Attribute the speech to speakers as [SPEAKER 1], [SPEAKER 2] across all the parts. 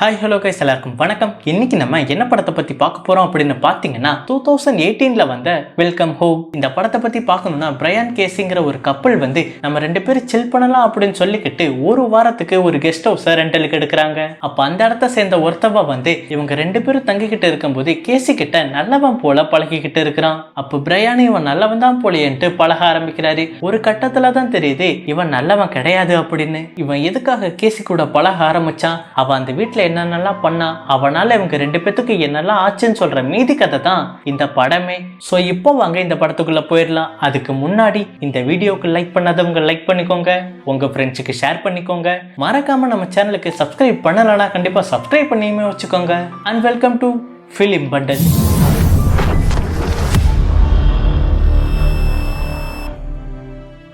[SPEAKER 1] Hi hello guys எல்லாருக்கும் வணக்கம். இன்னைக்கு நம்ம என்ன படத்தை பத்தி பார்க்க போறோம் அப்படின்னு பார்த்தீங்கன்னா டூ தௌசண்ட் எயிட்டீன்ல வந்த வெல்கம் ஹோம் இந்த படத்தை பத்தி பார்க்கணும்னா பிரயான் கேசிங்கிற ஒரு கப்பல் வந்து நம்ம ரெண்டு பேரும் சில் பண்ணலாம் அப்படின்னு சொல்லிக்கிட்டு ஒரு வாரத்துக்கு ஒரு கெஸ்ட் ஹவுஸை ரெண்டலுக்கு எடுக்கிறாங்க. அப்ப அந்த இடத்த சேர்ந்த ஒருத்தவா வந்து இவங்க ரெண்டு பேரும் தங்கிக்கிட்டு இருக்கும்போது கேசி கிட்ட நல்லவன் போல பழகிக்கிட்டு இருக்கிறான். அப்போ பிரயான் இவன் நல்லவன் தான் போலேன்ட்டு பழக ஆரம்பிக்கிறாரு. ஒரு கட்டத்துல தான் தெரியுது இவன் நல்லவன் கிடையாது அப்படின்னு. இவன் எதுக்காக கேசி கூட பழக ஆரம்பிச்சான்? அவன் அந்த வீட்டுல என்னென்னலாம் பண்ணா அவனால இவங்க ரெண்டு பேத்துக்கு என்னெல்லாம் ஆச்சுன்னு சொல்ற மீதி கதை தான் இந்த படமே. ஸோ இப்போ வாங்க இந்த படத்துக்குள்ள போயிடலாம். அதுக்கு முன்னாடி இந்த வீடியோக்கு லைக் பண்ணாதவங்க லைக் பண்ணிக்கோங்க. உங்க ஃப்ரெண்ட்ஸுக்கு ஷேர் பண்ணிக்கோங்க. மறக்காம நம்ம சேனலுக்கு சப்ஸ்கிரைப் பண்ணலைன்னா கண்டிப்பா சப்ஸ்கிரைப் பண்ணியுமே வச்சுக்கோங்க. And welcome to film bundle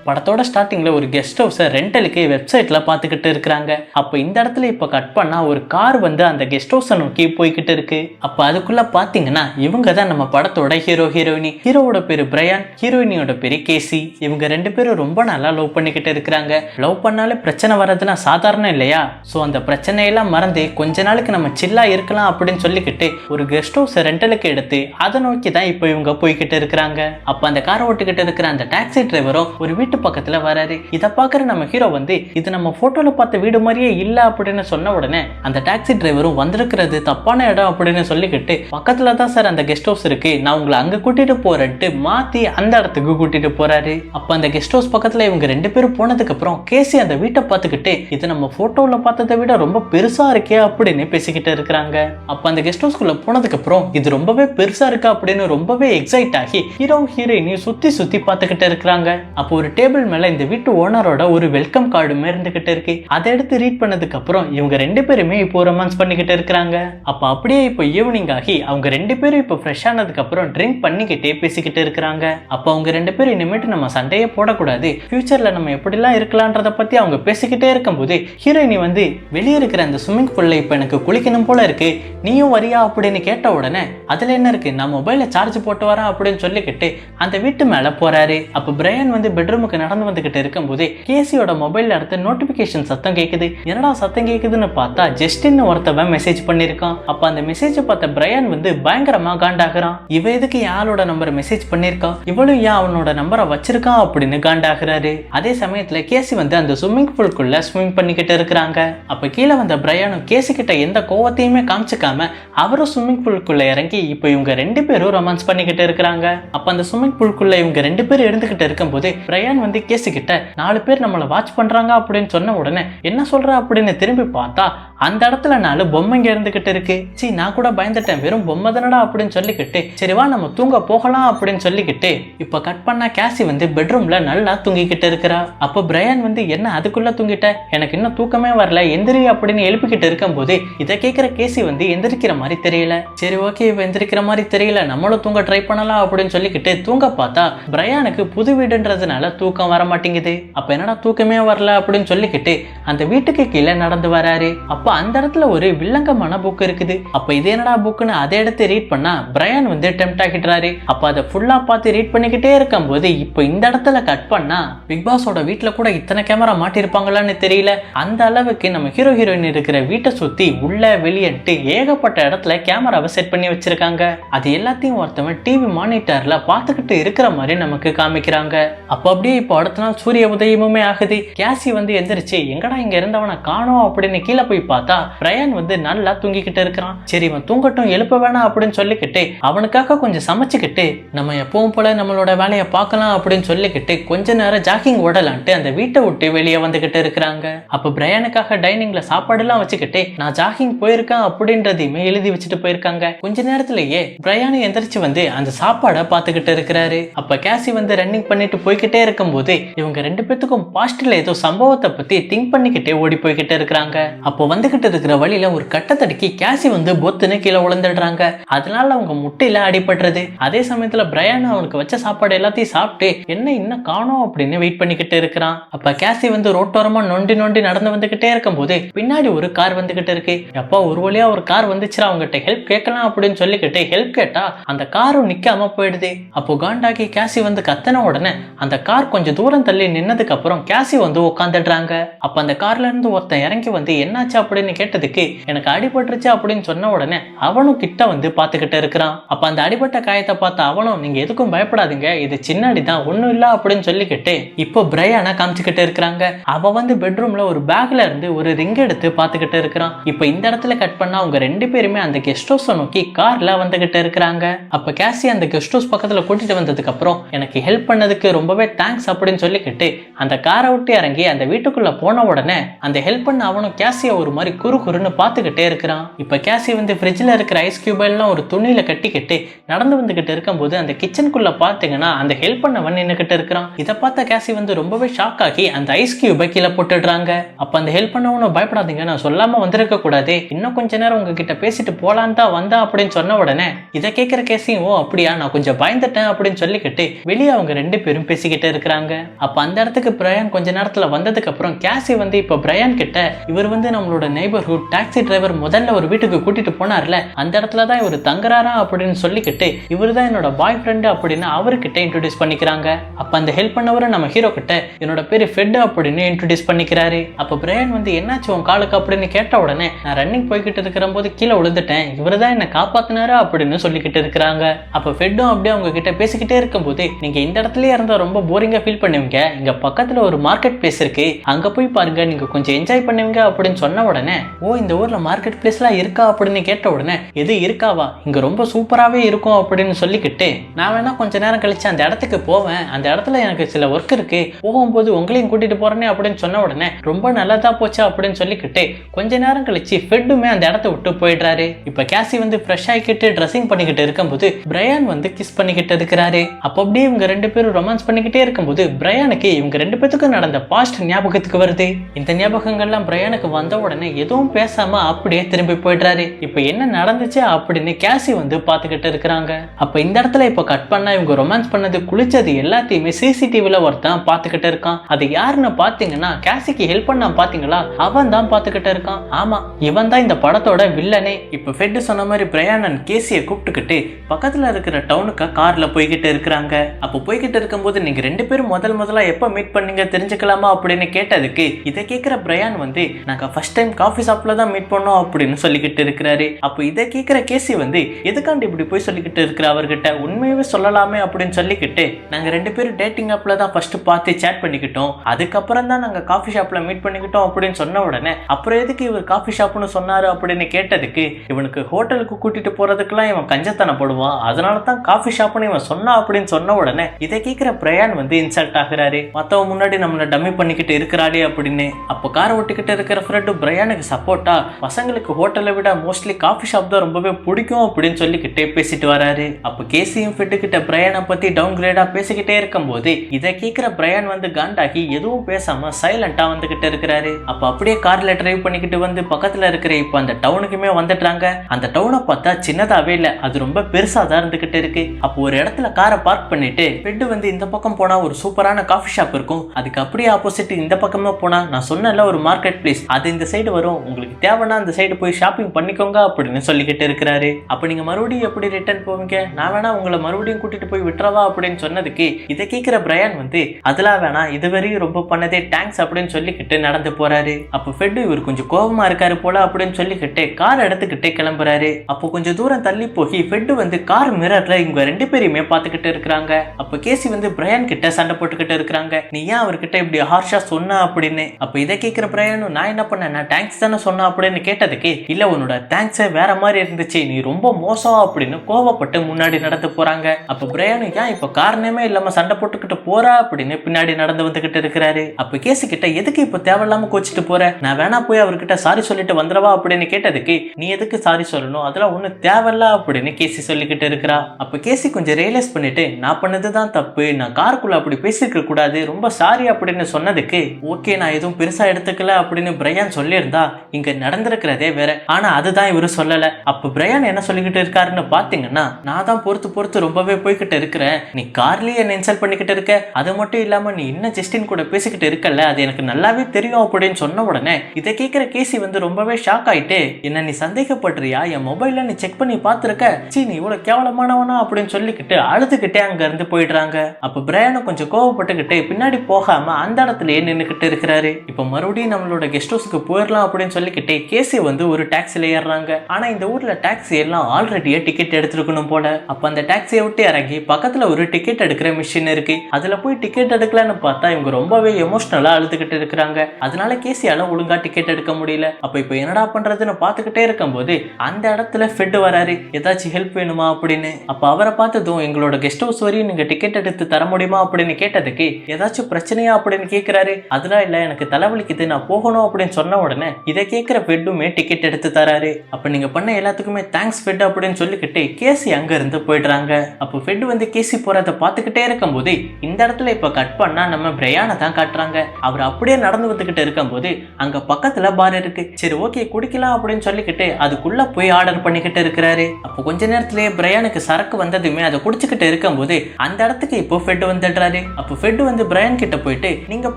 [SPEAKER 1] படத்தோட ஸ்டார்டிங்கில் ஒரு கெஸ்ட் ஹவுஸை ரெண்டலுக்கு வெப்சைட்டில் பார்த்துக்கிட்டு இருக்கிறாங்க. அப்போ இந்த இடத்துல இப்போ கட் பண்ணா ஒரு கார் வந்து அந்த கெஸ்ட் ஹவுஸை நோக்கி போய்கிட்டு இருக்கு. அப்போ அதுக்குள்ள பார்த்தீங்கன்னா இவங்க தான் நம்ம படத்தோட ஹீரோ ஹீரோயினி ஹீரோவோட பேர் பிரயான் ஹீரோயினியோட பேர் கேசி. இவங்க ரெண்டு பேரும் ரொம்ப நல்லா லவ் பண்ணிக்கிட்டு இருக்கிறாங்க. லவ் பண்ணாலே பிரச்சனை வர்றதுனா சாதாரணம் இல்லையா? ஸோ அந்த பிரச்சனையெல்லாம் மறந்து கொஞ்ச நாளுக்கு நம்ம சில்லா இருக்கலாம் அப்படின்னு சொல்லிக்கிட்டு ஒரு கெஸ்ட் ஹவுஸை ரெண்டலுக்கு எடுத்து அதை நோக்கி தான் இப்போ இவங்க போய்கிட்டு இருக்கிறாங்க. அப்போ அந்த காரை ஓட்டுக்கிட்டு இருக்கிற அந்த டாக்ஸி டிரைவரும் ஒரு வீட்டு பக்கத்துல வராரு. இதை பார்க்குற நம்ம ஹீரோ வந்து இது நம்ம போட்டோல பார்த்த வீடு மாதிரியே இல்ல அப்படின்னு சொன்ன உடனே அந்த டாக்ஸி டிரைவரும் வந்திருக்கிறது தப்பான இடம் அப்படின்னு சொல்லிக்கிட்டு பக்கத்துல தான் சார் அந்த கெஸ்ட் ஹவுஸ் இருக்கு நான் உங்களை அங்க கூட்டிட்டு போறேன்ட்டு மாத்தி அந்த இடத்துக்கு கூட்டிட்டு போறாரு. அப்ப அந்த கெஸ்ட் ஹவுஸ் பக்கத்துல இவங்க ரெண்டு பேரும் போனதுக்கு அப்புறம் கேசி அந்த வீட்டை பார்த்துக்கிட்டு இது நம்ம போட்டோல பார்த்ததை விட ரொம்ப பெருசா இருக்கே அப்படின்னு பேசிக்கிட்டு இருக்கிறாங்க. அப்ப அந்த கெஸ்ட் ஹவுஸ்க்குள்ள போனதுக்கு அப்புறம் இது ரொம்பவே பெருசா இருக்கா அப்படின்னு ரொம்பவே எக்ஸைட் ஆகி ஹீரோ ஹீரோயினையும் சுத்தி சுத்தி பார்த்துக்கிட்டு இருக்கிறாங்க. அப்போ ஒரு டேபிள் மேல இந்த வீட்டு ஓனரோட ஒரு வெல்கம் கார்டுமே இருந்துகிட்டு இருக்கு. அதை எடுத்து ரீட் பண்ணதுக்கு அப்புறம் இவங்க ரெண்டு பேருமே இப்போ ரொமான்ஸ் பண்ணிக்கிட்டு இருக்கிறாங்க. அப்ப அப்படியே இப்போ ஈவினிங் ஆகி அவங்க ரெண்டு பேரும் இப்போ ஃப்ரெஷ் ஆனதுக்கு அப்புறம் ட்ரிங்க் பண்ணிக்கிட்டே பேசிக்கிட்டு இருக்கிறாங்க. அப்போ அவங்க ரெண்டு பேரும் இனிமேட்டு நம்ம சண்டையே போடக்கூடாது. ஃபியூச்சர்ல நம்ம எப்படிலாம் இருக்கலான்றத பத்தி அவங்க பேசிக்கிட்டே இருக்கும்போது ஹீரோயினி வந்து வெளியே இருக்கிற அந்த ஸ்விம்மிங் பூல்ல இப்போ எனக்கு குளிக்கணும் போல இருக்கு. நீயும் வரியா அப்படின்னு கேட்ட உடனே அதுல என்ன இருக்கு? நான் மொபைல சார்ஜ் போட்டு வரேன் அப்படின்னு சொல்லிக்கிட்டு அந்த வீட்டு மேல போறாரு. அப்போ பிரையன் வந்து பெட்ரூமுக்கு நடந்து வந்துகிட்டு இருக்கும்போதே கேசியோட மொபைல்ல அடுத்த நோட்டிபிகேஷன் சத்தம் கேட்குது என்னடா சத்தம் கேட்குதுன்னு பார்த்தா ஜஸ்டின் ஒருத்தவன் மெசேஜ் பண்ணியிருக்கான் அப்ப அந்த மெசேஜ் பார்த்த பிரையன் வந்து பயங்கரமா காண்டாகிறான். இவ எதுக்கு யாரோட ஆளோட நம்பரை மெசேஜ் பண்ணிருக்கா? இவளும் ஏன் அவனோட நம்பரை வச்சிருக்கான் அப்படின்னு காண்டாகிறாரு. அதே சமயத்துல கேசி வந்து அந்த ஸ்விம்மிங் பூல்குள்ள ஸ்விமிங் பண்ணிக்கிட்டு இருக்கிறாங்க. அப்ப கீழே வந்த பிரையனும் கேசி கிட்ட எந்த கோவத்தையுமே காமிச்சுக்காம அவரும் ஸ்விம்மிங் பூல்குள்ள இறங்கி இப்போ இவங்க ரெண்டு பேரும் ரொமான்ஸ் பண்ணிக்கிட்டு இருக்கிறாங்க. அப்ப அந்த ஸ்விம்மிங் பூல்குள்ள இவங்க ரெண்டு பேரும் இருந்துகிட்டு இருக்கும்போது பிரையான் வந்து கேசி கிட்ட நாலு பேர் நம்மளை வாட்ச் பண்றாங்க அப்படின்னு சொன்ன உடனே என்ன சொல்கிற அப்படின்னு திரும்பி பார்த்தா அந்த இடத்துல நாலு பொம்மைங்க இருந்துகிட்டு இருக்கு. சி நான் கூட பயந்துட்டேன். வெறும் பொம்மை தானடா அப்படின்னு சொல்லிக்கிட்டு சரிவா நம்ம தூங்க போகலாம் அப்படின்னு சொல்லிக்கிட்டு இப்போ கட் பண்ண கேசி வந்து பெட்ரூம்ல நல்லா தூங்கிக்கிட்டு இருக்கிறா. அப்போ பிரையன் வந்து என்ன அதுக்குள்ள தூங்கிட்ட? எனக்கு இன்னும் தூக்கமே வரல. எந்திரி அப்படின்னு எழுப்பிக்கிட்டு இருக்கும்போது இதை கேட்குற கேசி வந்து எந்திரிக்கிற மாதிரி தெரியல. சரி ஓகே இப்போ எந்திரிக்கிற மாதிரி தெரியல. நம்மளும் தூங்க ட்ரை பண்ணலாம் அப்படின்னு சொல்லிக்கிட்டு தூங்க பார்த்தா பிரையானுக்கு புது வீடுன்றதுனால தூக்கம் வர மாட்டேங்குது. அப்போ என்னடா தூக்கமே வரல அப்படின்னு சொல்லிக்கிட்டு அந்த வீட்டுக்கு கீழே நடந்து வராரு. அப்ப அந்த இடத்துல ஒரு வில்லங்கமான புக் இருக்குது. அப்ப இது என்னடா புக்குன்னு அதை எடுத்து ரீட் பண்ணா பிரையன் வந்து டெம்ட் ஆகிடுறாரு அப்ப அதை ஃபுல்லா பார்த்து ரீட் பண்ணிக்கிட்டே இருக்கும்போது இப்போ இந்த இடத்துல கட் பண்ணா பிக் பாஸோட வீட்டுல கூட இத்தனை கேமரா மாட்டிருப்பாங்களான்னு தெரியல. அந்த அளவுக்கு நம்ம ஹீரோ ஹீரோயின் இருக்கிற வீட்டை சுத்தி உள்ள வெளியன்ட்டு ஏகப்பட்ட இடத்துல கேமராவை செட் பண்ணி வச்சிருக்காங்க. அது எல்லாத்தையும் ஒருத்தவன் டிவி மானிட்டர்ல பார்த்துக்கிட்டு இருக்கிற மாதிரி நமக்கு காமிக்கிறாங்க. அப்போ அப்படியே இப்போ அடுத்த நாள் சூரிய உதயமுமே ஆகுது. கேசி வந்து எந்திரிச்சு எங்கடா இங்க இருந்தவனை காணோம் அப்படின்னு கீழே போய் பார்த்தா பிரயான் வந்து நல்லா தூங்கிக்கிட்டு இருக்கிறான். சரி இவன் தூங்கட்டும் எழுப்ப வேணாம் அப்படின்னு சொல்லிக்கிட்டு அவனுக்காக கொஞ்சம் சமைச்சுக்கிட்டு நம்ம எப்பவும் போல நம்மளோட வேலையை பார்க்கலாம் அப்படின்னு சொல்லிக்கிட்டு கொஞ்ச நேரம் ஜாக்கிங் ஓடலான்ட்டு அந்த வீட்டை விட்டு வெளியே வந்துகிட்டு இருக்கிறாங்க. அப்ப பிரயானுக்காக டைனிங்ல சாப்பாடுலாம் வச்சுக்கிட்டு நான் ஜாகிங் போயிருக்கேன் அப்படின்றதையுமே எழுதி வச்சுட்டு போயிருக்காங்க. கொஞ்ச நேரத்திலேயே பிரயாணி எந்திரிச்சு வந்து அந்த சாப்பாடை பார்த்துக்கிட்டு இருக்கிறாரு. அப்ப கேசி வந்து ரன்னிங் பண்ணிட்டு போய்கிட்டே இருக்கும்போது இவங்க ரெண்டு பேத்துக்கும் பாஸ்ட்ல ஏதோ சம்பவத்தை பத்தி திங்க் பண்ணிக்கிட்டே ஓடி போய்கிட்டு இருக்கிறாங்க. அப்போ வந்துகிட்டு இருக்கிற வழியில ஒரு கட்டத்தடிக்கு கேசி வந்து பொத்துன்னு கீழே விழுந்துடுறாங்க அதனால அவங்க முட்டையில அடிபடுறது அதே சமயத்துல பிரயான் அவனுக்கு வச்ச சாப்பாடு எல்லாத்தையும் சாப்பிட்டு என்ன இன்னும் காணோம்? அப்படின்னு வெயிட் பண்ணிக்கிட்டு இருக்கிறான். அப்ப கேசி வந்து ரோட்டோரமா நொண்டி நொண்டி நடந்து வந்துகிட்டே இருக்கும்போது பின்னாடி ஒரு கார் வந்துகிட்டு இருக்கு. எப்போ ஒரு வழியா ஒரு கார் வந்துச்சுன்னா அவங்ககிட்ட ஹெல்ப் கேட்கலாம் அப்படின்னு சொல்லிக்கிட்டு ஹெல்ப் கேட்டா அந்த காரும் நிக்காம போயிடுது. அப்போ காண்டாகி கேசி வந்து கத்தன உடனே அந்த கார் கொஞ்சம் தூரம் தள்ளி நின்னதுக்கு அப்புறம் கேசி வந்து உட்காந்துடுறாங்க அப்ப அந்த கார்ல இருந்து ஒருத்தன் இறங்கி வந்து என்னாச்சு அப்படின்னு அப்படின்னு கேட்டதுக்கு எனக்கு அடிபட்டுருச்சு அப்படின்னு சொன்ன உடனே அவனும் கிட்ட வந்து பார்த்துக்கிட்டு இருக்கிறான். அப்ப அந்த அடிபட்ட காயத்தை பார்த்த அவனும் நீங்க எதுக்கும் பயப்படாதீங்க இது சின்னாடி தான் ஒண்ணும் இல்ல அப்படின்னு சொல்லிக்கிட்டு இப்போ பிரையானா காமிச்சுக்கிட்டு இருக்கிறாங்க. அவ வந்து பெட்ரூம்ல ஒரு பேக்ல இருந்து ஒரு ரிங் எடுத்து பார்த்துக்கிட்டு இருக்கிறான். இப்போ இந்த இடத்துல கட் பண்ணா அவங்க ரெண்டு பேருமே அந்த கெஸ்ட் ஹவுஸை நோக்கி கார்ல வந்துகிட்டு இருக்கிறாங்க. அப்ப கேசி அந்த கெஸ்ட் ஹவுஸ் பக்கத்துல கூட்டிட்டு வந்ததுக்கு அப்புறம் எனக்கு ஹெல்ப் பண்ணதுக்கு ரொம்பவே தேங்க்ஸ் அப்படின்னு சொல்லிக்கிட்டு அந்த காரை விட்டு இறங்கி அந்த வீட்டுக்குள்ள போன உடனே அந்த ஹெல்ப் பண்ண அவனும் கேசிய ஒரு மாதிரி குறு குறுன்னு பார்த்துக்கிட்டே இருக்கிறான். இப்போ கேசி வந்து ஃப்ரிட்ஜில் இருக்கிற ஐஸ் கியூபெல்லாம் ஒரு துணியில கட்டிக்கிட்டு நடந்து வந்துகிட்டு இருக்கும்போது அந்த கிச்சனுக்குள்ள பார்த்தீங்கன்னா அந்த ஹெல்ப் பண்ணவன் நின்னுகிட்டு இருக்கிறான். இதை பார்த்த கேசி வந்து ரொம்பவே ஷாக் ஆகி அந்த ஐஸ் கியூபை கீழே போட்டுடுறாங்க. அப்ப அந்த ஹெல்ப் பண்ணவனும் பயப்படாதீங்க நான் சொல்லாமல் வந்திருக்க கூடாது. இன்னும் கொஞ்ச நேரம் உங்ககிட்ட பேசிட்டு போலான்னு தான் வந்தா அப்படின்னு சொன்ன உடனே இதை கேட்குற கேசியும் ஓ அப்படியா? நான் கொஞ்சம் பயந்துட்டேன் அப்படின்னு சொல்லிக்கிட்டு வெளியே அவங்க ரெண்டு பேரும் பேசிக்கிட்டு இருக்கிறாங்க. அப்ப அந்த இடத்துக்கு பிரயான் கொஞ்ச நேரத்தில் வந்ததுக்கு அப்புறம் கேசி வந்து இப்போ பிரயான் கிட்ட இவர் வந்து நம்மளோட நெய்பர்ஹுட் டாக்ஸி டிரைவர் முதல்ல ஒரு வீட்டுக்கு கூட்டிட்டு போனார்ல. அந்த இடத்துல தான் இவர் தங்குறாரா அப்படின்னு சொல்லிக்கிட்டு இவர் தான் என்னோட பாய் ஃப்ரெண்டு அப்படின்னு அவர்கிட்ட இன்ட்ரடியூஸ் பண்ணிக்கிறாங்க. அப்ப அந்த ஹெல்ப் பண்ணவரை நம்ம ஹீரோ கிட்ட என்னோட பேர் ஃபெட் அப்படின்னு இன்ட்ரடியூஸ் பண்ணிக்கிறாரு. அப்ப பிரேயன் வந்து என்னாச்சு உன் காலுக்கு? அப்படின்னு கேட்ட உடனே நான் ரன்னிங் போய்கிட்டு இருக்கிற போது கீழே விழுந்துட்டேன். இவர் தான் என்ன காப்பாத்தினாரா? அப்படின்னு சொல்லிக்கிட்டு இருக்கிறாங்க. அப்ப ஃபெட்டும் அப்படியே அவங்க கிட்ட பேசிக்கிட்டே இருக்கும்போது நீங்க இந்த இடத்துலயே இருந்தா ரொம்ப போரிங்கா ஃபீல் பண்ணுவீங்க. இங்க பக்கத்துல ஒரு மார்க்கெட் பிளேஸ் இருக்கு. அங்க போய் பாருங்க. நீங்க கொஞ்சம் என்ஜாய் பண்ணுவீங்க. அப்படின்னு சொன்ன உடனே ஓ இந்த ஊர்ல மார்க்கெட் பிளேஸ்லாம் இருக்கா அப்படின்னு கேட்ட உடனே எது இருக்காவா? இங்க ரொம்ப சூப்பராகவே இருக்கும் அப்படின்னு சொல்லிக்கிட்டு நான் வேணா கொஞ்ச நேரம் கழிச்சு அந்த இடத்துக்கு போவேன். அந்த இடத்துல எனக்கு சில ஒர்க் இருக்கு. போகும்போது உங்களையும் கூட்டிட்டு போறேனே அப்படின்னு சொன்ன உடனே ரொம்ப நல்லதா போச்சு அப்படின்னு சொல்லிக்கிட்டு கொஞ்ச நேரம் கழிச்சு ஃபெட்டுமே அந்த இடத்த விட்டு போயிடுறாரு. இப்ப கேசி வந்து ஃப்ரெஷ் ஆகிக்கிட்டு ட்ரெஸ்ஸிங் பண்ணிக்கிட்டு இருக்கும்போது பிரயான் வந்து கிஸ் பண்ணிக்கிட்டு இருக்கிறாரு. அப்போ அப்படியே இவங்க ரெண்டு பேரும் ரொமான்ஸ் பண்ணிக்கிட்டே இருக்கும்போது பிரயானுக்கு இவங்க ரெண்டு பேத்துக்கும் நடந்த பாஸ்ட் ஞாபகத்துக்கு வருது. இந்த ஞாபகங்கள்லாம் பிரயானுக்கு வந்த உடனே எதுவும் பேசாம அப்படியே திரும்பி போயிடுறாரு. இப்போ என்ன நடந்துச்சு அப்படின்னு கேசி வந்து பார்த்துக்கிட்டு இருக்கிறாங்க. அப்போ இந்த இடத்துல இப்போ கட் பண்ணா இவங்க ரொமான்ஸ் பண்ணது குளிச்சது எல்லாத்தையுமே சிசிடிவில ஒருத்தன் பார்த்துக்கிட்டு இருக்கான். அது யாருன்னு பார்த்தீங்கன்னா கேசிக்கு ஹெல்ப் பண்ண பார்த்தீங்களா? அவன் தான் பார்த்துக்கிட்டு இருக்கான். ஆமா இவன் தான் இந்த படத்தோட வில்லனே இப்போ ஃபெட் சொன்ன மாதிரி பிரயாணன் கேசியை கூப்பிட்டுக்கிட்டு பக்கத்துல இருக்கிற டவுனுக்கு கார்ல போய்கிட்டு இருக்கிறாங்க. அப்போ போய்கிட்டு இருக்கும்போது நீங்க ரெண்டு பேரும் முதல் முதலா எப்போ மீட் பண்ணீங்க தெரிஞ்சுக்கலாமா அப்படின்னு கேட்டதுக்கு இதை கேட்குற பிரயான் வந்து நாங்க ஃபர்ஸ்ட் டைம் காஃபி ஷாப்ல தான் மீட் பண்ணோம் அப்படின்னு சொல்லிக்கிட்டு இருக்கிறாரு. அப்போ இதை கேட்குற கேசி வந்து எதுக்காண்டி இப்படி போய் சொல்லிக்கிட்டு இருக்கிற அவர்கிட்ட? உண்மையவே சொல்லலாமே அப்படின்னு சொல்லிக்கிட்டு நாங்கள் ரெண்டு பேரும் டேட்டிங் ஆப்ல தான் ஃபர்ஸ்ட் பார்த்து சேட் பண்ணிக்கிட்டோம். அதுக்கப்புறம் தான் நாங்கள் காஃபி ஷாப்ல மீட் பண்ணிக்கிட்டோம் அப்படின்னு சொன்ன உடனே அப்புறம் எதுக்கு இவர் காஃபி ஷாப்னு சொன்னாரு? அப்படின்னு கேட்டதுக்கு இவனுக்கு ஹோட்டலுக்கு கூட்டிட்டு போறதுக்கெல்லாம் இவன் கஞ்சத்தனப்படுவான் அதனால தான் காஃபி ஷாப்னு இவன் சொன்னா அப்படின்னு சொன்ன உடனே இதை கேட்கிற பிரயான் வந்து இன்சல்ட் ஆகுறாரு. மற்றவன் முன்னாடி நம்மளை டம்மி பண்ணிக்கிட்டு இருக்கிறாளே அப்படின்னு. அப்போ கார் ஓட்டிக்கிட்டு இருக்கிற ஃப்ரெண்டு எனக்கு சப்போர்ட்டா பசங்களுக்கு ஹோட்டலை விட மோஸ்ட்லி காஃபி ஷாப் தான் ரொம்பவே பிடிக்கும் அப்படின்னு சொல்லிக்கிட்டே பேசிட்டு வராரு. அப்போ கேசியும் ஃபிட்டு கிட்ட பிரயானை பத்தி டவுன் கிரேடா பேசிக்கிட்டே இருக்கும்போது இதை கேட்கிற பிரயான் வந்து காண்டாகி எதுவும் பேசாம சைலண்டா வந்துகிட்டு இருக்கிறாரு. அப்ப அப்படியே கார்ல டிரைவ் பண்ணிக்கிட்டு வந்து பக்கத்துல இருக்கிற இப்ப அந்த டவுனுக்குமே வந்துட்டாங்க அந்த டவுனை பார்த்தா சின்னதாவே இல்ல அது ரொம்ப பெருசா தான் இருந்துகிட்டு இருக்கு. அப்போ ஒரு இடத்துல காரை பார்க் பண்ணிட்டு பெட் வந்து இந்த பக்கம் போனா ஒரு சூப்பரான காஃபி ஷாப் இருக்கும். அதுக்கு அப்படியே ஆப்போசிட் இந்த பக்கமா போனா நான் சொன்னல ஒரு மார்க்கெட் பிளேஸ் அது இந்த சைடு வரும். உங்களுக்கு தேவைன்னா அந்த சைடு போய் ஷாப்பிங் பண்ணிக்கோங்க அப்படின்னு சொல்லிக்கிட்டு இருக்கிறாரு. அப்போ நீங்கள் மறுபடியும் எப்படி ரிட்டர்ன் போவீங்க? நான் வேணா உங்களை மறுபடியும் கூட்டிட்டு போய் விட்டுறவா அப்படின்னு சொன்னதுக்கு இதை கேட்கிற பிரயான் வந்து அதெல்லாம் வேணாம் இதுவரையும் ரொம்ப பண்ணதே தேங்க்ஸ் அப்படின்னு சொல்லிக்கிட்டு நடந்து போறாரு. அப்போ ஃபெட்டு இவர் கொஞ்சம் கோபமா இருக்காரு போல அப்படின்னு சொல்லிக்கிட்டு கார் எடுத்துக்கிட்டே கிளம்புறாரு. அப்போ கொஞ்சம் தூரம் தள்ளி போய் ஃபெட்டு வந்து கார் மிரர்ல இவங்க ரெண்டு பேரையுமே பார்த்துக்கிட்டு இருக்கிறாங்க. அப்போ கேசி வந்து பிரயான் கிட்ட சண்டை போட்டுக்கிட்டு இருக்கிறாங்க. நீ ஏன் அவர்கிட்ட இப்படி ஹார்ஷா சொன்ன? அப்படின்னு. அப்போ இதை கேட்கிற பிரயானும் நான் என்ன பண்ணேன் நான் தேங்க்ஸ் தானே சொன்ன அப்படின்னு கேட்டதுக்கு இல்ல உன்னோட தேங்க்ஸே வேற மாதிரி இருந்துச்சு. நீ ரொம்ப மோசம் அப்படின்னு கோவப்பட்டு முன்னாடி நடந்து போறாங்க. அப்போ பிரயாணி ஏன் இப்போ காரணமே இல்லாம சண்டை போட்டுக்கிட்டு போறா அப்படின்னு பின்னாடி நடந்து வந்துகிட்டு இருக்கிறாரு. அப்ப கேசு கிட்ட எதுக்கு இப்போ தேவையில்லாம கோச்சிட்டு போற? நான் வேணா போய் அவர்கிட்ட சாரி சொல்லிட்டு வந்துடவா? அப்படின்னு கேட்டதுக்கு நீ எதுக்கு சாரி சொல்லணும்? அதெல்லாம் ஒண்ணு தேவையில்ல அப்படின்னு கேசி சொல்லிக்கிட்டு இருக்கிறா. அப்ப கேசி கொஞ்சம் ரியலைஸ் பண்ணிட்டு நான் பண்ணதுதான் தப்பு. நான் காருக்குள்ள அப்படி பேசிருக்க கூடாது. ரொம்ப சாரி அப்படின்னு சொன்னதுக்கு ஓகே நான் எதுவும் பெருசா எடுத்துக்கல அப்படின்னு பிரயான் சொல்லியிருந்தா இங்க நடந்திருக்கிறதே வேற. ஆனா அதுதான் இவரு சொல்லல. அப்ப பிரயான் என்ன சொல்லிக்கிட்டு இருக்காருன்னு பாத்தீங்கன்னா நான் தான் பொறுத்து பொறுத்து ரொம்பவே போய்கிட்டு இருக்கிறேன். நீ கார்லயே என்ன இன்சல்ட் பண்ணிக்கிட்டு இருக்க? அது மட்டும் இல்லாம நீ இன்னும் ஜஸ்டின் கூட பேசிக்கிட்டு இருக்கல அது எனக்கு நல்லாவே தெரியும் அப்படின்னு சொன்ன உடனே இதை கேட்கிற கேசி வந்து ரொம்பவே ஷாக் ஆயிட்டு என்ன நீ சந்தேகப்படுறியா? என் மொபைல்ல நீ செக் பண்ணி பார்த்துருக்க சீ நீ இவ்வளவு கேவலமானவனா? அப்படின்னு சொல்லிக்கிட்டு அழுதுகிட்டே அங்க இருந்து போயிடுறாங்க. அப்ப பிரயானும் கொஞ்சம் கோவப்பட்டுக்கிட்டு பின்னாடி போகாம அந்த இடத்துலயே நின்றுக்கிட்டு இருக்கிறாரு. இப்ப மறுபடியும் நம்மளோட கெஸ்ட் ஹவுஸ்க்கு போயிடலாம் அப்படின்னு சொல்லிக்கிட்டே கேசி வந்து ஒரு டாக்ஸில ஏறுறாங்க. ஆனா இந்த ஊர்ல டாக்ஸி எல்லாம் ஆல்ரெடியே டிக்கெட் எடுத்துருக்கணும் போல. அப்ப அந்த டாக்ஸியை விட்டு இறங்கி பக்கத்துல ஒரு டிக்கெட் எடுக்கிற மிஷின் இருக்கு. அதுல போய் டிக்கெட் எடுக்கலான்னு பார்த்தா இவங்க ரொம்பவே எமோஷனலா அழுதுகிட்டு இருக்கிறாங்க. அதனால கேசியால ஒழுங்கா டிக்கெட் எடுக்க முடியல. அப்ப இப்ப என்னடா பண்றதுன்னு பார்த்துக்கிட்டே இருக்கும்போது அந்த இடத்துல ஃபெட் வராரு. ஏதாச்சும் ஹெல்ப் வேணுமா அப்படின்னு. அப்ப அவரை பார்த்ததும் எங்களோட கெஸ்ட் ஹவுஸ் வரையும் நீங்க டிக்கெட் எடுத்து தர முடியுமா? அப்படின்னு கேட்டதுக்கு ஏதாச்சும் பிரச்சனையா? அப்படின்னு கேக்குறாரு. அதெல்லாம் இல்ல எனக்கு தலைவலிக்குது. நான் போகணும். அப்படின்னு சொன்ன உடனே இதை கேட்குற ஃபெட்டுமே டிக்கெட் எடுத்து தராரு. அப்ப நீங்க பண்ண எல்லாத்துக்குமே தேங்க்ஸ் ஃபெட் அப்படின்னு சொல்லிக்கிட்டு கேசி அங்க இருந்து போயிடுறாங்க. அப்போ ஃபெட் வந்து கேசி போறத பார்த்துக்கிட்டே இருக்கும்போது இந்த இடத்துல இப்போ கட் பண்ணா நம்ம பிரையானை தான் காட்டுறாங்க. அவர் அப்படியே நடந்து வந்துக்கிட்டு இருக்கும்போது அங்க பக்கத்துல பார் இருக்கு. சரி ஓகே குடிக்கலாம் அப்படின்னு சொல்லிக்கிட்டு அதுக்குள்ள போய் ஆர்டர் பண்ணிக்கிட்டு இருக்கிறாரு. அப்போ கொஞ்ச நேரத்திலேயே பிரையானுக்கு சரக்கு வந்ததுமே அதை குடிச்சுக்கிட்டு இருக்கும்போது அந்த இடத்துக்கு இப்போ ஃபெட் வந்துடுறாரு. அப்போ ஃபெட் வந்து பிரையான் கிட்ட போயிட்டு நீங்க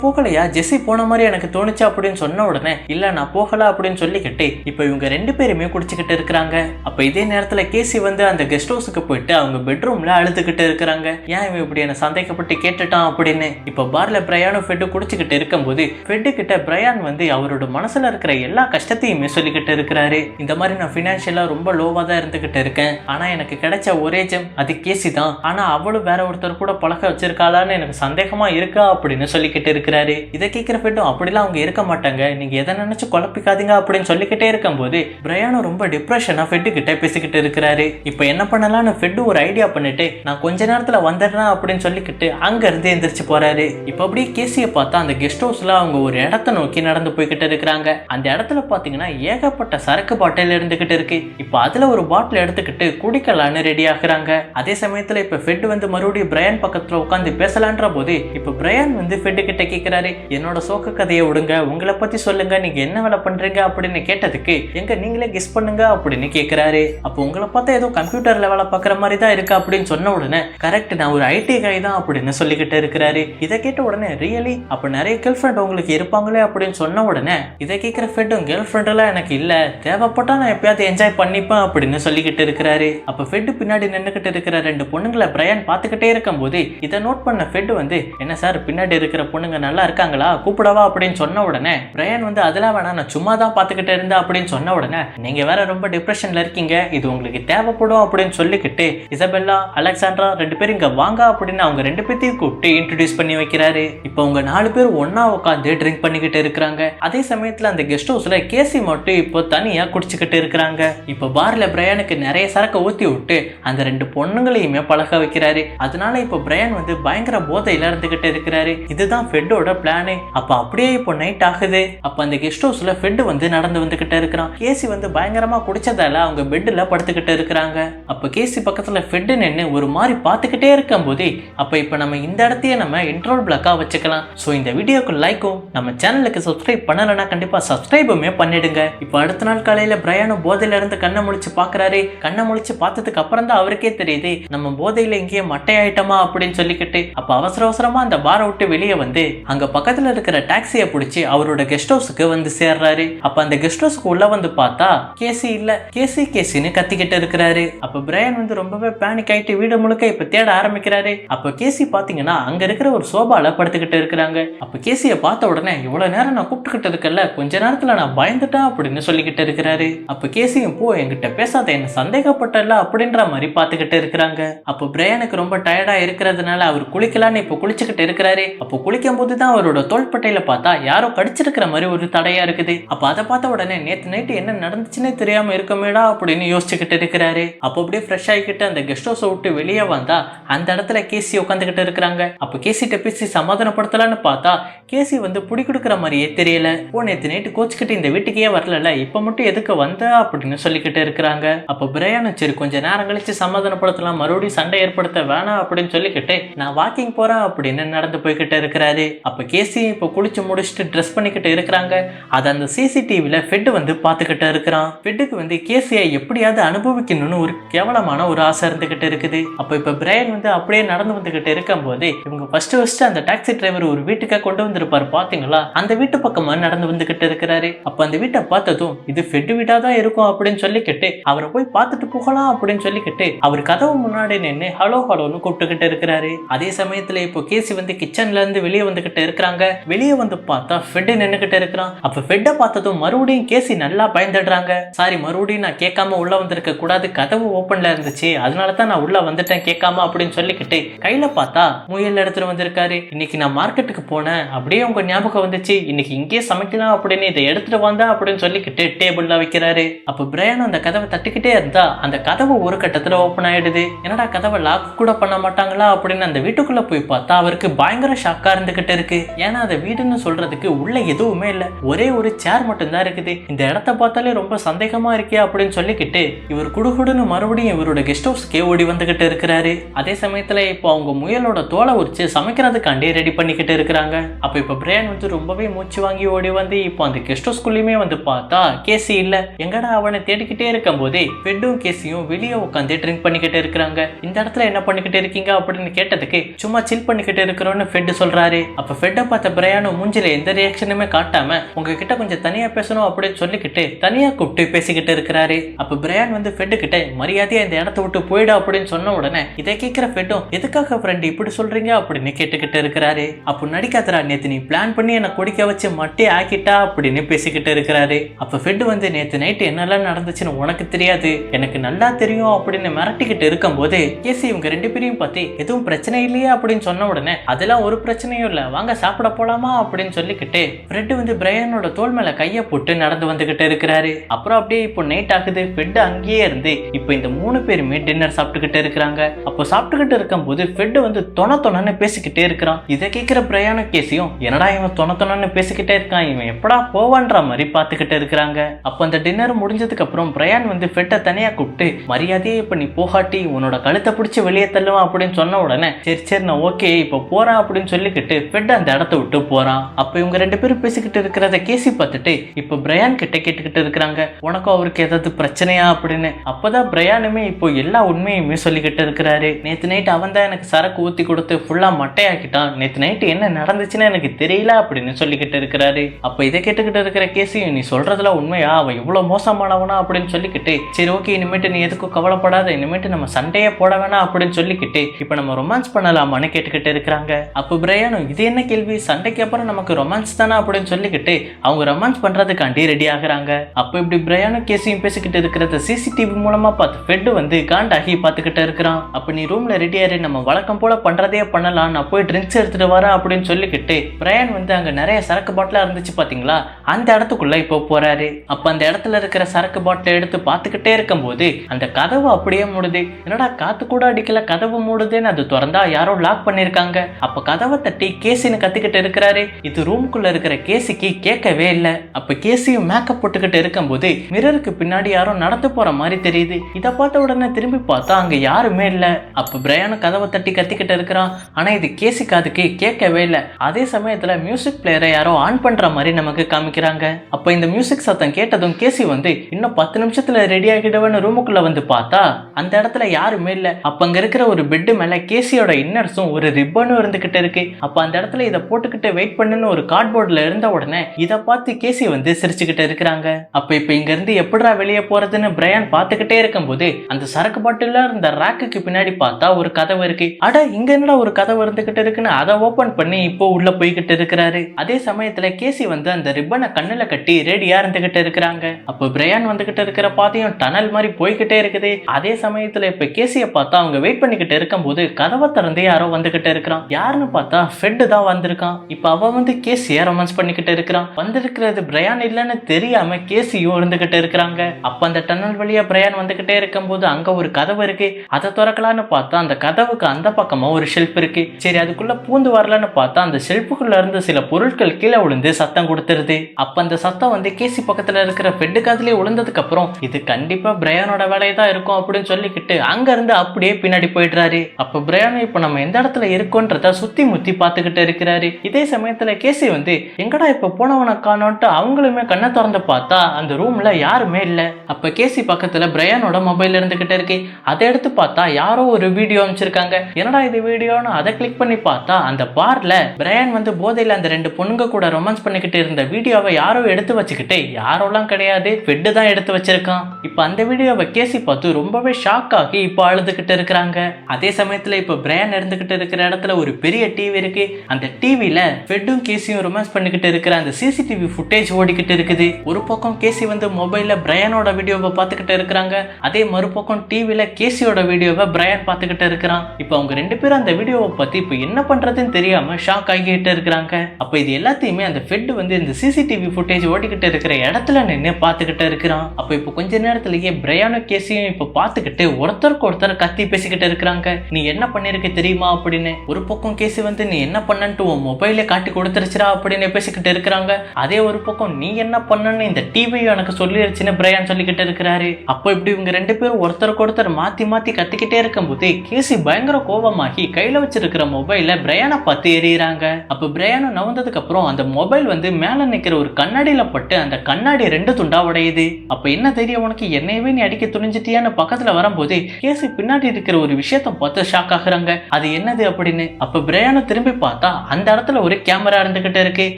[SPEAKER 1] போகலையா? ஜெஸ்ஸி போன மாதிரி எனக்கு தோணுச்சு அப்படின்னு சொன்ன உடனே இல்லை நான் போகல அப்படின்னு சொல்லிக்கிட்டு இப்போ இவங்க ரெண்டு பேருமே குடிச்சுக்கிட்டு இருக்கிறாங்க. அப்ப இதே நேரத்துல கேசி வந்து அந்த கெஸ்ட் ஹவுஸுக்கு போயிட்டு அவங்க பெட்ரூம்ல அழுதுகிட்டு இருக்கிறாங்க. ஏன் இவன் இப்படி என்ன சந்தேகப்பட்டு கேட்டுட்டான் அப்படின்னு? இப்ப பார்ல பிரயாணம் ஃபெட்டு குடிச்சுக்கிட்டு இருக்கும்போது ஃபெட்டு கிட்ட பிரயான் வந்து அவரோட மனசுல இருக்கிற எல்லா கஷ்டத்தையுமே சொல்லிக்கிட்டு இருக்கிறாரு. இந்த மாதிரி நான் ஃபினான்ஷியலாக ரொம்ப லோவா தான் இருந்துகிட்டு இருக்கேன். ஆனா எனக்கு கிடைச்ச ஒரே ஜெம் அது கேசி தான். ஆனா அவளும் வேற ஒருத்தர் கூட பழக்க வச்சிருக்காளான்னு எனக்கு சந்தேகமா இருக்கா அப்படின்னு சொல்லிக்கிட்டு இருக்கிறாரு. இதை கேட்கிற ஃபெட்டும் அப்படிலாம் அவங்க இருக்க மாட்டாங்க. நீங்க எதை நினைச்சு குழப்பிக்காதீங்க அப்படின்னு சொல்லிக்கிட்டே இருக்கும்போது பிரயானும் ரொம்ப டிப்ரெஷனாக ஃபெட்டு கிட்ட பேசிக்கிட்டு இருக்கிறாரு. இப்போ என்ன பண்ணலாம்னு ஃபெட்டு ஒரு ஐடியா பண்ணிட்டு நான் கொஞ்ச நேரத்தில் வந்துடுறேன் அப்படின்னு சொல்லிக்கிட்டு அங்கேருந்து எந்திரிச்சு போறாரு. இப்போ அப்படியே கேசியை பார்த்தா அந்த கெஸ்ட் ஹவுஸில் அவங்க ஒரு இடத்த நோக்கி நடந்து போய்கிட்டு இருக்கிறாங்க. அந்த இடத்துல பார்த்தீங்கன்னா ஏகப்பட்ட சரக்கு பாட்டில் இருந்துகிட்டு இருக்கு. இப்போ அதில் ஒரு பாட்டில் எடுத்துக்கிட்டு குடிக்கலான்னு ரெடி ஆகுறாங்க. அதே சமயத்தில் இப்போ ஃபெட் வந்து மறுபடியும் பிரயான் பக்கத்தில் உட்காந்து பேசலான்ற போது இப்போ பிரயான் வந்து ஃபெட்டு கிட்ட கேக்குறாரு என்னோட சோக்க கதையை விடுங்க. உங்களை பற்றி சொல்லுங்க. நீங்கள் என்ன வேலை பண்றீங்க அப்படின்னு கேட்டதுக்கு எங்க நீங்களே கெஸ் பண்ணுங்க அப்படின்னு கேக்குறாரு. அப்போ உங்களை பார்த்தா ஏதோ கம்ப்யூட்டர்ல வேலை பார்க்குற மாதிரி தான் இருக்கு அப்படின்னு சொன்ன உடனே கரெக்ட் நான் ஒரு ஐடி கை தான் அப்படின்னு சொல்லிக்கிட்டு இருக்கிறாரு. இதை கேட்ட உடனே ரியலி அப்ப நிறைய கேர்ள் ஃப்ரெண்ட் உங்களுக்கு இருப்பாங்களே? அப்படின்னு சொன்ன உடனே இதை கேட்குற ஃப்ரெண்டும் கேர்ள் ஃப்ரெண்ட் எல்லாம் எனக்கு இல்ல. தேவைப்பட்டா நான் எப்பயாவது என்ஜாய் பண்ணிப்பேன் அப்படின்னு சொல்லிக்கிட்டு இருக்கிறாரு. அப்ப ஃபெட் பின்னாடி நின்னுக்கிட்டு இருக்கிற ரெண்டு பொண்ணுங்களை பிரையன் பார்த்துக்கிட்டே இருக்கும்போது இதை நோட் பண்ண ஃபெட் வந்து என்ன சார் பின்னாடி இருக்கிற பொண்ணுங்க நல்லா இருக்காங்களா? கூப்பிடவா? அப்படின்னு சொன்ன உடனே பிரையன் வந்து அதெல்லாம் வேணாம். நான் சும்மா தான் பார்த்துக்கிட்டு இருந்தேன் அப்படின்னு சொன்ன உடனே நீங்கள் வேற ரொம்ப டிப்ரெஷனில் இருக்கீங்க. இது உங்களுக்கு தேவைப்படும் அப்படின்னு சொல்லிக்கிட்டு இசபெல்லா அலெக்சாண்ட்ரா ரெண்டு பேரும் இங்கே வாங்க அப்படின்னு அவங்க ரெண்டு பேர்த்தையும் கூப்பிட்டு இன்ட்ரடியூஸ் பண்ணி வைக்கிறாரு. இப்போ அவங்க நாலு பேர் ஒன்றா உட்காந்து ட்ரிங்க் பண்ணிக்கிட்டு இருக்கிறாங்க. அதே சமயத்தில் அந்த கெஸ்ட் ஹவுஸில் கேசி மட்டும் இப்போ தனியாக குடிச்சிக்கிட்டு இருக்கிறாங்க. இப்போ பாரில் பிரையானுக்கு நிறைய சரக்கு ஊற்றி விட்டு அந்த ரெண்டு பொண்ணுங்களையுமே பழக வைக்கிறாரு. அதனால இப்போ பிரையன் வந்து பயங்கர போதையில இருந்துகிட்டு இருக்கிறாரு. இதுதான் ஃபெட்டோட பிளானு அப்ப அப்படியே இப்போ நைட் ஆகுது. அப்போ அந்த கெஸ்ட் ஹவுஸ் ஹவுஸ்ல ஃபெட் வந்து நடந்து வந்துக்கிட்டே இருக்கிறான். கேசி வந்து பயங்கரமா குடிச்சதால அவங்க பெட்ல படுத்துக்கிட்டு இருக்கிறாங்க. அப்ப கேசி பக்கத்துல ஃபெட் நின்று ஒரு மாதிரி பார்த்துக்கிட்டே இருக்கும் போதே அப்ப இப்ப நம்ம இந்த இடத்தையே நம்ம இன்ட்ரோல் பிளாக்கா வச்சுக்கலாம். ஸோ இந்த வீடியோக்கு லைக்கும் நம்ம சேனலுக்கு சப்ஸ்கிரைப் பண்ணலைன்னா கண்டிப்பா சப்ஸ்கிரைபுமே பண்ணிடுங்க. இப்போ அடுத்த நாள் காலையில பிரயாணம் போதையில இருந்து கண்ணை முழிச்சு பாக்குறாரு கண்ணை முழிச்சு பார்த்ததுக்கு அப்புறம் தான் அவருக்கே தெரியுது நம்ம போதையில இங்கேயே மட்டையாயிட்டோமா அப்படின்னு சொல்லிக்கிட்டு. அப்ப அவசர அவசரமா அந்த பாரை விட்டு வெளியே வந்து அங்க பக்கத்துல இருக்கிற டாக்ஸியை பிடிச்சி அவரோட கெஸ்ட் ஹவுஸுக்கு வந்து சேர்றாரு அப்ப அந்த கெஸ்ட் ஹவுஸ்க்கு உள்ள வந்து பார்த்தா கேசி இல்ல. கேசி கேசின்னு கத்திக்கிட்டு இருக்கிறாரு. அப்ப பிரையன் வந்து ரொம்பவே பேனிக் ஆயிட்டு வீடு முழுக்க இப்ப தேட ஆரம்பிக்கிறாரு. அப்ப கேசி பாத்தீங்கன்னா அங்க இருக்கிற ஒரு சோபால படுத்துக்கிட்டு இருக்கிறாங்க. அப்ப கேசிய பார்த்த உடனே இவ்வளவு நேரம் நான் கூப்பிட்டுக்கிட்டு இருக்கல கொஞ்ச நேரத்துல நான் பயந்துட்டேன் அப்படின்னு சொல்லிக்கிட்டு இருக்கிறாரு. அப்ப கேசியும் போ என்கிட்ட பேசாத. என்ன சந்தேகப்பட்டல அப்படின்ற மாதிரி பார்த்துக்கிட்டு இருக்கிறாங்க. அப்போ பிரையனுக்கு ரொம்ப டயர்டா இருக்கிறதுனால அவர் குளிக்கலான்னு இப்போ குளிச்சுக்கிட்டு இருக்கிறாரு. அப்போ குளிக்கும் போது தான் அவரோட தோள்பட்டையில பார்த்தா யாரோ கடிச்சிருக்கிற மாதிரி ஒரு தடையா இருக்கு. இருக்குது. அப்ப அதை பார்த்த உடனே நேத்து நைட்டு என்ன நடந்துச்சுன்னே தெரியாம இருக்குமேடா அப்படின்னு யோசிச்சுக்கிட்டு இருக்கிறாரு. அப்போ அப்படியே ஃப்ரெஷ் ஆகிக்கிட்டு அந்த கெஸ்ட் ஹவுஸை விட்டு வெளியே வந்தா அந்த இடத்துல கேசி உட்காந்துக்கிட்டு இருக்கிறாங்க. அப்போ கேசிட்ட பேசி சமாதானப்படுத்தலான்னு பார்த்தா கேசி வந்து புடி கொடுக்குற மாதிரியே தெரியல. ஓ நேத்து நைட்டு கோச்சுக்கிட்டு இந்த வீட்டுக்கே வரல இப்ப மட்டும் எதுக்கு வந்த அப்படின்னு சொல்லிக்கிட்டு இருக்கிறாங்க. அப்போ பிரயாணம் சரி கொஞ்ச நேரம் கழிச்சு சமாதானப்படுத்தலாம் மறுபடியும் சண்டை ஏற்படுத்த வேணாம் அப்படின்னு சொல்லிக்கிட்டு நான் வாக்கிங் போறேன் அப்படின்னு நடந்து போய்கிட்டு இருக்கிறாரு. அப்ப கேசி இப்போ குளிச்சு முடிச்சுட்டு ட்ரெஸ் பண்ணிக்கிட்டு இருக்கிறாங்க. அதை அந்த சிசிடிவியில் ஃபெட் வந்து பார்த்துக்கிட்டு இருக்கிறான். ஃபெட்டுக்கு வந்து கேசியை எப்படியாவது அனுபவிக்கணும்னு ஒரு கேவலமான ஒரு ஆசை இருந்துகிட்டு இருக்குது. அப்போ இப்போ பிரையன் வந்து அப்படியே நடந்து வந்துகிட்டு இருக்கும்போது இவங்க ஃபர்ஸ்ட் ஃபர்ஸ்ட் அந்த டாக்ஸி டிரைவர் ஒரு வீட்டுக்காக கொண்டு வந்திருப்பாரு பாத்தீங்களா அந்த வீட்டு பக்கமா நடந்து வந்துகிட்டு இருக்கிறாரு. அப்போ அந்த வீட்டை பார்த்ததும் இது ஃபெட்டு வீடாக தான் இருக்கும் அப்படின்னு சொல்லிக்கிட்டு அவரை போய் பார்த்துட்டு போகலாம் அப்படின்னு சொல்லிக்கிட்டு அவர் கதவு முன்னாடி நின்று ஹலோ ஹலோன்னு கூப்பிட்டுக்கிட்டு இருக்கிறாரு. அதே சமயத்துல இப்போ கேசி வந்து கிச்சன்ல இருந்து வெளியே வந்துகிட்டு இருக்கிறாங்க. வெளியே வந்து பார்த்தா ஃபெட்டு நின்றுகிட்டு இருக்கிறான். அப்போ ஃபெட் பார்த்ததும் மறுபடியும் கேசி நல்லா பயந்துடுறாங்க. சாரி மறுபடியும் நான் கேட்காம உள்ள வந்திருக்க கூடாது. கதவு ஓப்பன்ல இருந்துச்சு. அதனால தான் நான் உள்ள வந்துட்டேன் கேட்காம அப்படின்னு சொல்லிக்கிட்டு கையில பார்த்தா முயல் எடுத்துட்டு வந்திருக்காரு. இன்னைக்கு நான் மார்க்கெட்டுக்கு போனேன். அப்படியே உங்க ஞாபகம் வந்துச்சு. இன்னைக்கு இங்கே சமைக்கலாம் அப்படின்னு இதை எடுத்துட்டு வந்தா அப்படின்னு சொல்லிக்கிட்டு டேபிள்ல வைக்கிறாரு. அப்ப பிரையன் அந்த கதவை தட்டிக்கிட்டே இருந்தா அந்த கதவு ஒரு கட்டத்துல ஓப்பன் ஆயிடுது. என்னடா கதவை லாக் கூட பண்ண மாட்டாங்களா? அப்படின்னு அந்த வீட்டுக்குள்ள போய் பார்த்தா அவருக்கு பயங்கர ஷாக்கா இருந்துகிட்டு இருக்கு. ஏன்னா அந்த வீடுன்னு சொல்றதுக்கு உள்ள எதுவுமே இல்ல. ஒரே ஒரு சேர் மட்டும்தான் இருக்குது. இந்த இடத்த பார்த்தாலே ரொம்ப சந்தேகமா இருக்கே அப்படின்னு சொல்லிக்கிட்டு இவர் குடுகுடுன்னு மறுபடியும் இவரோட கெஸ்ட் ஹவுஸ்க்கே ஓடி வந்துகிட்டு இருக்கிறாரு. அதே சமயத்துல இப்போ அவங்க முயலோட தோலை உரிச்சு சமைக்கிறதுக்காண்டி ரெடி பண்ணிக்கிட்டு இருக்கிறாங்க. அப்ப இப்ப பிரையன் வந்து ரொம்பவே மூச்சு வாங்கி ஓடி வந்து இப்போ அந்த கெஸ்ட் ஹவுஸ்குள்ளயுமே வந்து பார்த்தா கேசி இல்ல. எங்கடா அவனை தேடிக்கிட்டே இருக்கும் போதே பெட்டும் கேசியும் வெளியே உட்காந்து ட்ரிங்க் பண்ணிக்கிட்டு இருக்கிறாங்க. இந்த இடத்துல என்ன பண்ணிக்கிட்டு இருக்கீங்க அப்படின்னு கேட்டதுக்கு சும்மா சில் பண்ணிக்கிட்டு இருக்கிறோன்னு ஃபெட் சொல்றாரு. அப்ப ஃபெட்டை பார்த்த பிரயாணம் மூஞ்சில எந்த ரியாக்ஷனுமே காட்டாம உங்ககிட்ட கொஞ்சம் தனியாக பேசணும் அப்படின்னு சொல்லிக்கிட்டு தனியாக கூப்பிட்டு பேசிக்கிட்டு இருக்கிறாரு. அப்போ பிரையான் வந்து ஃபெட்டு கிட்ட மரியாதையாக இந்த இடத்த விட்டு போயிடு அப்படின்னு சொன்ன உடனே இதை கேட்குற ஃபெட்டும் எதுக்காக ஃப்ரெண்ட் இப்படி சொல்கிறீங்க அப்படின்னு கேட்டுக்கிட்டு இருக்கிறாரு. அப்போ நடிக்காதரா நேற்று நீ பிளான் பண்ணி என்னை குடிக்க வச்சு மட்டே ஆக்கிட்டா அப்படின்னு பேசிக்கிட்டு இருக்கிறாரு. அப்போ ஃபெட் வந்து நேற்று நைட்டு என்னெல்லாம் நடந்துச்சுன்னு உனக்கு தெரியாது. எனக்கு நல்லா தெரியும் அப்படின்னு மிரட்டிக்கிட்டு இருக்கும்போது ஏசி இவங்க ரெண்டு பேரையும் பார்த்து எதுவும் பிரச்சனை இல்லையே அப்படின்னு சொன்ன உடனே அதெல்லாம் ஒரு பிரச்சனையும் இல்லை. வாங்க சாப்பிட போலாமா? அப்படின்னு சொல்லிக்கிட்டு ஃப்ரெட் வந்து பிரையனோட தோல் மேல கைய போட்டு நடந்து வந்துகிட்டு இருக்கிறாரு. அப்புறம் அப்படியே இப்போ நைட் ஆகுது. ஃபெட் அங்கேயே இருந்து இப்போ இந்த மூணு பேருமே டின்னர் சாப்பிட்டுக்கிட்டு இருக்கிறாங்க. அப்போ சாப்பிட்டுக்கிட்டு இருக்கும்போது ஃபெட் வந்து தொண தொணன்னு பேசிக்கிட்டே இருக்கிறான். இதை கேட்கிற பிரயாண கேசியும் என்னடா இவன் தொண தொணன்னு பேசிக்கிட்டே இருக்கான்? இவன் எப்படா போவான்ற மாதிரி பார்த்துக்கிட்டு இருக்கிறாங்க. அப்போ அந்த டின்னர் முடிஞ்சதுக்கு அப்புறம் பிரயான் வந்து ஃபெட்டை தனியா கூப்பிட்டு மரியாதையே இப்போ நீ போகாட்டி உன்னோட கழுத்தை பிடிச்சி வெளியே தள்ளுவான் அப்படின்னு சொன்ன உடனே சரி சரி நான் ஓகே இப்போ போறான் அப்படின்னு சொல்லிக்கிட்டு ஃபெட் அந்த இடத்த விட்டு போறான். அப்போ இவங்க ரெண்டு பேரும் பேசிக்கிட்டு இருக்கிறத கேசி பார்த்துட்டு இப்போ பிரயான் கிட்ட கேட்டுக்கிட்டு இருக்கிறாங்க. உனக்கும் அவருக்கு ஏதாவது பிரச்சனையா அப்படின்னு. அப்பதான் பிரயானுமே இப்போ எல்லா உண்மையுமே சொல்லிக்கிட்டு இருக்கிறாரு. நேத்து நைட் அவன் தான் எனக்கு சரக்கு ஊத்தி கொடுத்து ஃபுல்லா மட்டையாக்கிட்டான். நேத்து நைட்டு என்ன நடந்துச்சுன்னு எனக்கு தெரியல அப்படின்னு சொல்லிக்கிட்டு இருக்கிறாரு. அப்ப இதை கேட்டுக்கிட்டு இருக்கிற கேசி நீ சொல்றதுல உண்மையா? அவன் இவ்வளவு மோசமானவனா? அப்படின்னு சொல்லிக்கிட்டு சரி ஓகே இனிமேட்டு நீ எதுக்கும் கவலைப்படாத. இனிமேட்டு நம்ம சண்டையே போட வேணாம். அப்படின்னு சொல்லிக்கிட்டு இப்ப நம்ம ரொமான்ஸ் பண்ணலாமான்னு கேட்டுக்கிட்டு இருக்கிறாங்க. அப்போ பிரயானும் இது என்ன கேள்வி? சண்டைக்கு அப்புறம் நமக்கு ரொமான்ஸ் தானே? அப்படின்னு சொல்லிக்கிட்டு அவங்க ரொமான்ஸ் பண்ணுறதுக்காண்டி ரெடி ஆகுறாங்க. அப்போ இப்படி பிரயானும் கேசியும் பேசிக்கிட்டு இருக்கிறத சிசிடிவி மூலமாக பார்த்து ஃபெட்டு வந்து காண்டாகி பார்த்துக்கிட்டு இருக்கிறான். அப்போ நீ ரூமில் ரெடி நம்ம வழக்கம் போல் பண்ணுறதே பண்ணலாம். நான் போய் ட்ரிங்க்ஸ் எடுத்துகிட்டு வரேன் அப்படின்னு சொல்லிக்கிட்டு பிரயான் வந்து அங்கே நிறைய சரக்கு பாட்டிலாக இருந்துச்சு பார்த்தீங்களா? அந்த இடத்துக்குள்ளே இப்போ போகிறாரு அப்போ அந்த இடத்துல இருக்கிற சரக்கு பாட்டிலை எடுத்து பார்த்துக்கிட்டே இருக்கும்போது அந்த கதவு அப்படியே மூடுது. என்னடா காற்று கூட அடிக்கல கதவு மூடுதுன்னு அது திறந்தா யாரோ லாக் பண்ணியிருக்காங்க. அப்போ கதவை தட்டி கேசின்னு கற்றுக்கிட்டு இருக்கிறாரு. இது ரூமுக்குள்ள இருக்கிற கேசிக்கு கேட்கவே இல்லை. அப்போ கேசியும் மேக்கப் போட்டுக்கிட்டு இருக்கும்போது மிரருக்கு பின்னாடி யாரோ நடந்து போற மாதிரி தெரியுது. இதை பார்த்த உடனே திரும்பி பார்த்தா அங்க யாருமே இல்ல. அப்ப பிரயான கதவை தட்டி கத்திக்கிட்டு இருக்கிறான். ஆனா இது கேசி காதுக்கு கேட்கவே இல்லை. அதே சமயத்துல மியூசிக் பிளேயரை யாரோ ஆன் பண்ற மாதிரி நமக்கு காமிக்கிறாங்க. அப்ப இந்த மியூசிக் சத்தம் கேட்டதும் கேசி வந்து இன்னும் பத்து நிமிஷத்துல ரெடி ஆகிடுவேன்னு ரூமுக்குள்ள வந்து பார்த்தா அந்த இடத்துல யாருமே இல்ல. அப்ப அங்க இருக்கிற ஒரு பெட் மேல கேசியோட இன்னர்ஸும் ஒரு ரிப்பனும் இருந்துகிட்டு இருக்கு. அப்ப அந்த இடத்துல இதை போட்டுக்கிட்டு வெயிட் பண்ணுன்னு ஒரு கார்ட்போர்டில் இருந்த உடனே இதை பார்த்து கேசி வந்து சிரிச்சுக்கிட்டு இருக்கிறாங்க. அப்ப இப்ப இங்க இருந்து எப்படிடா வெளியே போறதுன்னு பிரையான் பாத்துக்கிட்டே இருக்கும்போது அந்த சரக்கு பாட்டில இருந்த ரேக்குக்கு பின்னாடி பார்த்தா ஒரு கதவு இருக்கு. அட இங்க என்னடா ஒரு கதவு இருந்துகிட்டு இருக்குன்னு அதை ஓபன் பண்ணி இப்போ உள்ள போய்கிட்டு இருக்கிறாரு. அதே சமயத்துல கேசி வந்து அந்த ரிப்பனை கண்ணுல கட்டி ரெடியா இருந்துகிட்டு இருக்கிறாங்க. அப்போ பிரையான் வந்துகிட்டு இருக்கிற பாதையும் டனல் மாதிரி போய்கிட்டே இருக்குது. அதே சமயத்துல இப்ப கேசிய பார்த்தா அவங்க வெயிட் பண்ணிக்கிட்டு இருக்கும்போது கதவை திறந்து யாரோ வந்துகிட்டு இருக்கிறான். யாருன்னு பார்த்தா ஃபெட் தான் வந்திருக்கான். இப்ப அவன் வந்து கேசிய ரொமான்ஸ் பண்ணிக்கிட்டு இருக்கிறான். இருக்கிறது பிரயான் இல்லைன்னு தெரியாம கேசியும் இருந்துகிட்டு இருக்கிறாங்க. அப்ப அந்த டனல் வழியா பிரயான் வந்துகிட்டே இருக்கும்போது அங்க ஒரு கதவு இருக்கு. அதை திறக்கலான்னு பார்த்தா அந்த கதவுக்கு அந்த பக்கமா ஒரு ஷெல்ஃப் இருக்கு. சரி அதுக்குள்ள பூந்து வரலான்னு பார்த்தா அந்த ஷெல்புக்குள்ள இருந்து சில பொருட்கள் கீழே விழுந்து சத்தம் கொடுத்துருது. அப்ப அந்த சத்தம் வந்து கேசி பக்கத்துல இருக்கிற பெட்டு காதலே விழுந்ததுக்கு அப்புறம் இது கண்டிப்பா பிரயானோட வேலையை தான் இருக்கும் அப்படின்னு சொல்லிக்கிட்டு அங்க இருந்து அப்படியே பின்னாடி போயிடுறாரு. அப்ப பிரயான் இப்ப நம்ம எந்த இடத்துல இருக்கோன்றத சுத்தி முத்தி பார்த்துக்கிட்டு இருக்கிறாரு. இதே சமயத்துல கேசி வந்து எங்கடா இப்ப போனவனை காணோன்ட்டு அவங்களுமே கண்ணை திறந்து பார்த்தா அந்த ரூம்ல யாருமே இல்லை. அப்போ கேசி பக்கத்தில் பிரையானோட மொபைல் இருந்துகிட்டு இருக்கு. அதை எடுத்து பார்த்தா யாரோ ஒரு வீடியோ அமைச்சிருக்காங்க. என்னடா இது வீடியோன்னு அதை கிளிக் பண்ணி பார்த்தா அந்த பார்ல பிரையான் வந்து போதையில் அந்த ரெண்டு பொண்ணுங்க கூட ரொமான்ஸ் பண்ணிக்கிட்டு இருந்த வீடியோவை யாரோ எடுத்து வச்சுக்கிட்டு யாரோலாம் கிடையாது ஃபெட்டு தான் எடுத்து வச்சிருக்கான். இப்போ அந்த வீடியோவை கேசி பார்த்து ரொம்பவே ஷாக் ஆகி இப்போ அழுதுகிட்டு இருக்கிறாங்க. அதே சமயத்தில் இப்போ பிரையான் இருந்துகிட்டு இருக்கிற இடத்துல ஒரு பெரிய டிவி இருக்கு. அந்த டிவியில ஃபெட்டும் கேசியும் ரொமான்ஸ் பண்ணிக்கிட்டு இருக்கிற அந்த சிசிடிவி ஃபுட்டேஜ் ஓடிக்கிட்டு இருக்குது. ஒரு பக்கம் கேசி வந்து மொபைல்ல பிரையனோட வீடியோவை பார்த்துக்கிட்டு இருக்கிறாங்க. அதே மறுபக்கம் டிவியில கேசியோட வீடியோவை பிரையன் பார்த்துக்கிட்டு இருக்கிறான். இப்போ அவங்க ரெண்டு பேரும் அந்த வீடியோவை பத்தி இப்போ என்ன பண்றதுன்னு தெரியாம ஷாக் ஆகிக்கிட்டு இருக்கிறாங்க. அப்போ இது எல்லாத்தையுமே அந்த ஃபெட் வந்து இந்த சிசிடிவி ஃபுட்டேஜ் ஓடிக்கிட்டு இருக்கிற இடத்துல நின்று பார்த்துக்கிட்டு இருக்கிறான். அப்போ இப்போ கொஞ்ச நேரத்திலேயே பிரையானோ கேசியும் இப்போ பார்த்துக்கிட்டு ஒருத்தருக்கு ஒருத்தர் கத்தி பேசிக்கிட்டு இருக்கிறாங்க. நீ என்ன பண்ணிருக்க தெரியுமா அப்படின்னு. ஒரு பக்கம் கேசி வந்து நீ என்ன பண்ணன்ட்டு உன் மொபைலே காட்டி கொடுத்துருச்சுரா அப்படின்னு பேசிக்கிட்டு இருக்கிறாங்க. அதே ஒரு பக்கம் நீ என்ன பண்ணன்னு இந்த டிவியும் எனக்கு சொல்லிடுச்சுன்னு பிரையான் சொல்லிக்கிட்டு இருக்கிறாரு. அப்போ இப்படி இவங்க ரெண்டு பேரும் ஒருத்தருக்கு ஒருத்தர் மாத்தி மாத்தி கத்திக்கிட்டே இருக்கும்போது கேசி பயங்கர கோபமாகி கையில வச்சிருக்கிற மொபைல பிரையானை பார்த்து எறிகிறாங்க அப்போ பிரையானை நவந்ததுக்கு அப்புறம் அந்த மொபைல் வந்து மேல நிக்கிற ஒரு கண்ணாடியில பட்டு அந்த கண்ணாடி ரெண்டு துண்டா உடையுது. அப்ப என்ன தெரியும் உனக்கு? என்னையவே நீ அடிக்க துணிஞ்சிட்டியான்னு பக்கத்துல வரும்போது கேசி பின்னாடி இருக்கிற ஒரு விஷயத்த பார்த்து ஷாக் ஆகுறாங்க. அது என்னது அப்படின்னு? அப்ப பிரையானை திரும்பி பார்த்தா அந்த இடத்துல ஒரு கேமரா இருந்துகிட்டு இருக்கு.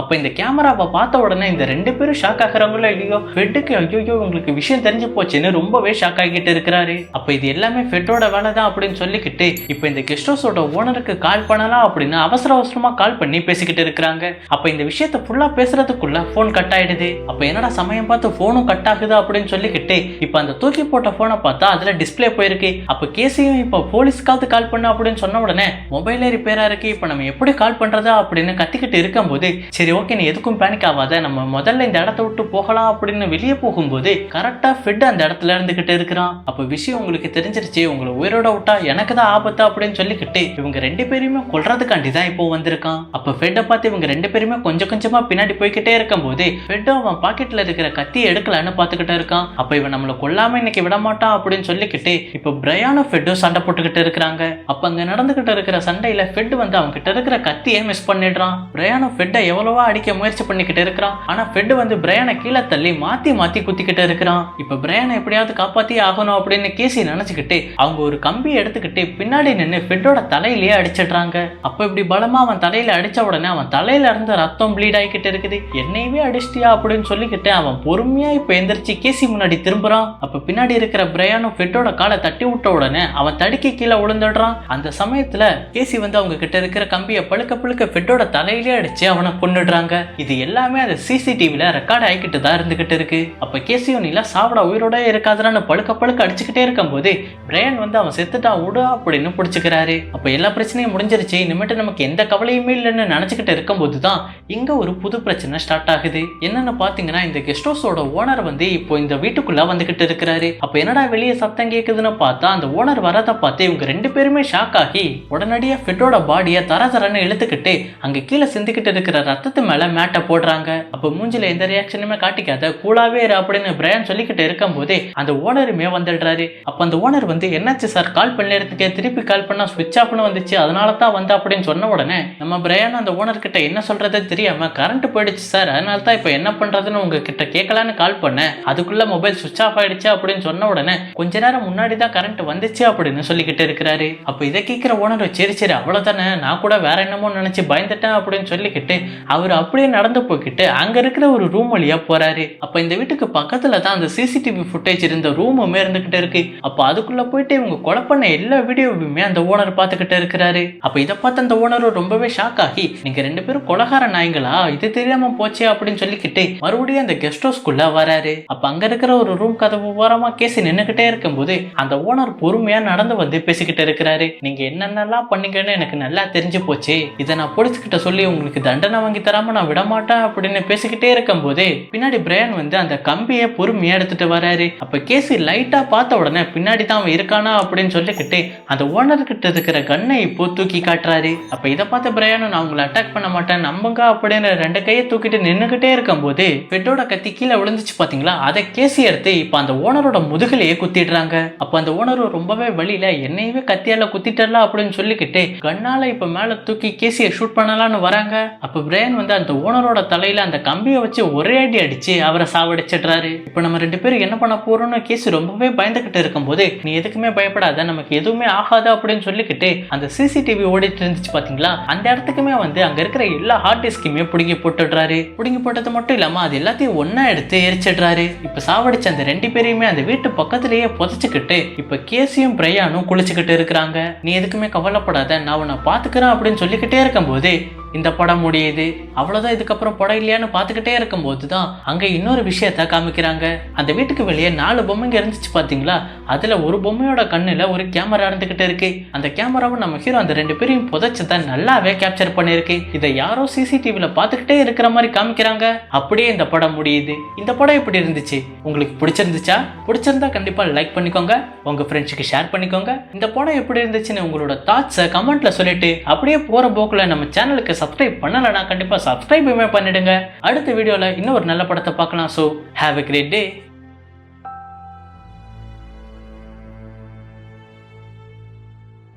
[SPEAKER 1] அப்ப இந்த கேமராவை பார்த்து பார்த்த உடனே இந்த ரெண்டு பேரும் ஷாக் ஆகுறாங்களோ இல்லையோ? ஃபெட்டுக்கு ஐயோ உங்களுக்கு விஷயம் தெரிஞ்சு போச்சுன்னு ரொம்பவே ஷாக் ஆகிட்டு இருக்கிறாரு. அப்ப இது எல்லாமே ஃபெட்டோட வேலை தான் அப்படின்னு சொல்லிக்கிட்டு இப்ப இந்த கெஸ்ட் ஹவுஸோட ஓனருக்கு கால் பண்ணலாம் அப்படின்னு அவசர அவசரமா கால் பண்ணி பேசிக்கிட்டு இருக்கிறாங்க. அப்ப இந்த விஷயத்த ஃபுல்லா பேசுறதுக்குள்ள போன் கட் ஆயிடுது. அப்ப என்னடா சமயம் பார்த்து போனும் கட் ஆகுது அப்படின்னு சொல்லிக்கிட்டு இப்ப அந்த தூக்கி போட்ட போனை பார்த்தா அதுல டிஸ்ப்ளே போயிருக்கு. அப்ப கேசியும் இப்ப போலீஸ்க்காவது கால் பண்ணு அப்படின்னு சொன்ன உடனே மொபைலே ரிப்பேரா இருக்கு இப்ப நம்ம எப்படி கால் பண்றதா? அப்படின்னு கத்திக்கிட்டு இருக்கும்போது சரி ஓகே நீ எதுக்கும் பேனிக் ஆகாத நம்ம முதல்ல இந்த இடத்த விட்டு போகலாம் அப்படின்னு வெளியே போகும்போது கரெக்டா ஃபிட் அந்த இடத்துல இருந்துகிட்டு இருக்கிறான். அப்ப விஷயம் உங்களுக்கு தெரிஞ்சிருச்சு உங்களை உயிரோட விட்டா எனக்கு தான் ஆபத்து அப்படின்னு சொல்லிக்கிட்டு இவங்க ரெண்டு பேருமே கொள்றதுக்காண்டி தான் இப்போ வந்திருக்கான். அப்ப ஃபெட்டை பார்த்து இவங்க ரெண்டு பேருமே கொஞ்சம் கொஞ்சமா பின்னாடி போய்கிட்டே இருக்கும்போது ஃபெட்டும் அவன் பாக்கெட்ல இருக்கிற கத்தி எடுக்கலான்னு பார்த்துக்கிட்டே இருக்கான். அப்ப இவன் நம்மளை கொல்லாம இன்னைக்கு விட மாட்டான் அப்படின்னு சொல்லிக்கிட்டு இப்போ பிரையானோ ஃபெட்டும் சண்டை போட்டுக்கிட்டு இருக்கிறாங்க. அப்ப அங்க நடந்துகிட்டு இருக்கிற சண்டையில ஃபெட் வந்து அவங்க கிட்ட இருக்கிற கத்தியை மிஸ் பண்ணிடுறான். பிரையானோ ஃபெட்டை எவ்வளவா அடிக்க முயற்சி பண்ணிக்கிட்டு இருக்கிறான். ஆனா ஃபெட் வந்து பிரையானை கீழே தள்ளி மாத்தி மாத்தி குத்திக்கிட்டு இருக்கிறான். இப்ப பிரையானை எப்படியாவது காப்பாத்தி ஆகணும் அப்படின்னு கேசி நினைச்சுக்கிட்டு அவங்க ஒரு கம்பி எடுத்துக்கிட்டு பின்னாடி நின்று ஃபெட்டோட தலையிலேயே அடிச்சிடுறாங்க. அப்ப இப்படி பலமா அவன் தலையில அடிச்ச உடனே அவன் தலையில இருந்து ரத்தம் ப்ளீட் ஆகிக்கிட்டு இருக்குது. என்னையவே அடிச்சிட்டியா அப்படின்னு சொல்லிக்கிட்டு அவன் பொறுமையா இப்ப எந்திரிச்சு கேசி முன்னாடி திரும்புறான். அப்ப பின்னாடி இருக்கிற பிரையானும் ஃபெட்டோட காலை தட்டி விட்ட உடனே அவன் தடுக்கி கீழே விழுந்துடுறான். அந்த சமயத்துல கேசி வந்து அவங்க கிட்ட இருக்கிற கம்பியை பழுக்க பழுக்க ஃபெட்டோட தலையிலே அடிச்சு அவனை கொண்டுடுறாங்க இது எல்லாமே வரைக்குமே அது சிசிடிவியில் ரெக்கார்ட் ஆகிக்கிட்டு தான் இருந்துகிட்டு இருக்கு. அப்போ கேசியும் நீல சாப்பிட உயிரோட இருக்காதுன்னு பழுக்க பழுக்க அடிச்சுக்கிட்டே இருக்கும்போது பிரையன் வந்து அவன் செத்துட்டான் விடு அப்படின்னு பிடிச்சிக்கிறாரு. அப்போ எல்லா பிரச்சனையும் முடிஞ்சிருச்சு. இனிமேட்டு நமக்கு எந்த கவலையுமே இல்லைன்னு நினச்சிக்கிட்டு இருக்கும்போது தான் இங்கே ஒரு புது பிரச்சனை ஸ்டார்ட் ஆகுது. என்னென்னு பார்த்தீங்கன்னா இந்த கெஸ்ட் ஹவுஸோட ஓனர் வந்து இப்போ இந்த வீட்டுக்குள்ளே வந்துக்கிட்டு இருக்கிறாரு. அப்போ என்னடா வெளியே சத்தம் கேட்குதுன்னு பார்த்தா அந்த ஓனர் வரதை பார்த்து இவங்க ரெண்டு பேருமே ஷாக் ஆகி உடனடியாக ஃபெட்டோட பாடியை தர தரன்னு இழுத்துக்கிட்டு அங்கே கீழே சிந்திக்கிட்டு இருக்கிற ரத்தத்து மேலே மேட்டை போடுறாங்க. அப்ப மூஞ்சில எந்த ரியாக்ஷனுமே காட்டிக்காத. கூலாவே இரு அப்படின்னு பிரயான் சொல்லிக்கிட்டு இருக்கும்போதே அந்த ஓனருமே வந்துடுறாரு. அப்ப அந்த ஓனர் வந்து என்னாச்சு சார் கால் பண்ணிருக்கே திருப்பி கால் பண்ணா சுவிட்ச் ஆஃப்னு வந்துச்சு. அதனால தான் வந்த அப்படின்னு சொன்ன உடனே நம்ம பிரயான் அந்த ஓனர் கிட்ட என்ன சொல்றதே தெரியாம கரண்ட் போயிடுச்சு சார் அதனால தான் இப்போ என்ன பண்றதுன்னு உங்ககிட்ட கேட்கலான்னு கால் பண்ணேன். அதுக்குள்ள மொபைல் சுவிட்ச் ஆஃப் ஆயிடுச்சு அப்படின்னு சொன்ன உடனே கொஞ்ச நேரம் முன்னாடி தான் கரண்ட் வந்துச்சு அப்படின்னு சொல்லிக்கிட்டு இருக்கிறாரு. அப்ப இதை கேட்கிற ஓனர் சரி சரி அவ்வளவுதானே. நான் கூட வேற என்னமோ நினைச்சு பயந்துட்டேன் அப்படின்னு சொல்லிக்கிட்டு அவர் அப்படியே நடந்து போய்கிட்டு அங்க இருக்கிற ஒரு ரூம் வழியா போறாரு. அப்ப இந்த வீட்டுக்கு பக்கத்துல தான் அந்த சிசிடிவி ஃபுட்டேஜ் இருந்த ரூமுமே இருந்துகிட்டு இருக்கு. அப்ப அதுக்குள்ள போயிட்டு இவங்க கொலை பண்ண எல்லா வீடியோவுமே அந்த ஓனர் பார்த்துக்கிட்டு இருக்கிறாரு. அப்ப இதை பார்த்து அந்த ஓனரும் ரொம்பவே ஷாக் ஆகி நீங்க ரெண்டு பேரும் கொலகார நாய்ங்களா இது தெரியாம போச்சே அப்படின்னு சொல்லிக்கிட்டு மறுபடியும் அந்த கெஸ்ட் ஹவுஸ்க்குள்ள வராரு. அப்ப அங்க இருக்கிற ஒரு ரூம் கதவு ஓரமா கேசி நின்னுகிட்டே இருக்கும்போது அந்த ஓனர் பொறுமையா நடந்து வந்து பேசிக்கிட்டு இருக்கிறாரு. நீங்க என்னென்னலாம் பண்ணீங்கன்னு எனக்கு நல்லா தெரிஞ்சு போச்சு. இதை நான் போலீஸ்கிட்ட சொல்லி உங்களுக்கு தண்டனை வாங்கி தராம நான் விட மாட்டேன் அப்படின்னு பேசிக்கிட்டே இருக்கும்போது பின்னாடி பிரையன் வந்து அந்த கம்பியை பொறுமையா எடுத்துட்டு வராரு. அப்ப கேசி லைட்டா பார்த்த உடனே பின்னாடி தான் அவன் இருக்கானா அப்படின்னு சொல்லிக்கிட்டு அந்த ஓனர் கிட்ட இருக்கிற கண்ணை இப்போ தூக்கி காட்டுறாரு. அப்ப இதை பார்த்த பிரையானும் நான் உங்களை அட்டாக் பண்ண மாட்டேன் நம்புங்க அப்படின்னு ரெண்டு கையை தூக்கிட்டு நின்னுகிட்டே இருக்கும் போது பெட்டோட கத்தி கீழே விழுந்துச்சு பாத்தீங்களா? அதை கேசி எடுத்து இப்ப அந்த ஓனரோட முதுகிலேயே குத்திடுறாங்க. அப்ப அந்த ஓனரும் ரொம்பவே வழியில என்னையவே கத்தியால குத்திட்டல அப்படின்னு சொல்லிக்கிட்டு கண்ணால இப்ப மேல தூக்கி கேசியை ஷூட் பண்ணலாம்னு வராங்க. அப்ப பிரையன் வந்து அந்த ஓனரோட தலை தலையில அந்த கம்பியை வச்சு ஒரே அடி அடிச்சு அவரை சாவடிச்சிடுறாரு. இப்போ நம்ம ரெண்டு பேரும் என்ன பண்ண போறோம்னு கேசி ரொம்பவே பயந்துகிட்டு இருக்கும்போது நீ எதுக்குமே பயப்படாத நமக்கு எதுவுமே ஆகாது அப்படின்னு சொல்லிக்கிட்டு அந்த சிசிடிவி ஓடிட்டு இருந்துச்சு பாத்தீங்களா? அந்த இடத்துக்குமே வந்து அங்க இருக்கிற எல்லா ஹார்ட் டிஸ்க்குமே பிடுங்கி போட்டுடுறாரு. பிடுங்கி போட்டது மட்டும் இல்லாம அது எல்லாத்தையும் ஒன்னா எடுத்து எரிச்சிடுறாரு. இப்ப சாவடிச்ச அந்த ரெண்டு பேரையுமே அந்த வீட்டு பக்கத்திலேயே புதைச்சிக்கிட்டு இப்ப கேசியும் பிரையானும் குளிச்சுக்கிட்டு இருக்கிறாங்க. நீ எதுக்குமே கவலைப்படாத நான் உன்னை பாத்துக்கிறேன் அப்படின்னு சொல்லிக்கிட்டே இருக்கும்போது இந்த படம் முடியுது. அவ்வளவுதான் இதுக்கப்புறம் படம் இல்லையான்னு பார்த்துக்கிட்டே இருக்கும்போது தான் அங்க இன்னொரு விஷயத்த காமிக்கிறாங்க. அந்த வீட்டுக்கு வெளியே நாலு பொம்மைங்க இருந்துச்சு பாத்தீங்களா? அதுல ஒரு பொம்மையோட கண்ணுல ஒரு கேமரா இருந்துகிட்டு இருக்கு. அந்த கேமராவும் நம்ம ஹீரோ அந்த ரெண்டு பேரையும் புதைச்சதை நல்லாவே கேப்சர் பண்ணிருக்கு இதை யாரோ சிசிடிவில பார்த்துக்கிட்டே இருக்கிற மாதிரி காமிக்கிறாங்க. அப்படியே இந்த படம் முடியுது. இந்த படம் எப்படி இருந்துச்சு? உங்களுக்கு பிடிச்சிருந்துச்சா? பிடிச்சிருந்தா கண்டிப்பா லைக் பண்ணிக்கோங்க. உங்க ஃப்ரெண்ட்ஸுக்கு ஷேர் பண்ணிக்கோங்க. இந்த படம் எப்படி இருந்துச்சுன்னு உங்களோட தாட்ஸை கமெண்ட்ல சொல்லிட்டு அப்படியே போற போக்குல நம்ம சேனலுக்கு சப்ஸ்கிரைப் பண்ணலைன்னா கண்டிப்பா சப்ஸ்கிரைபுமே பண்ணிடுங்க. அடுத்த வீடியோல இன்னொரு நல்ல படத்தை பார்க்கலாம். So have a great day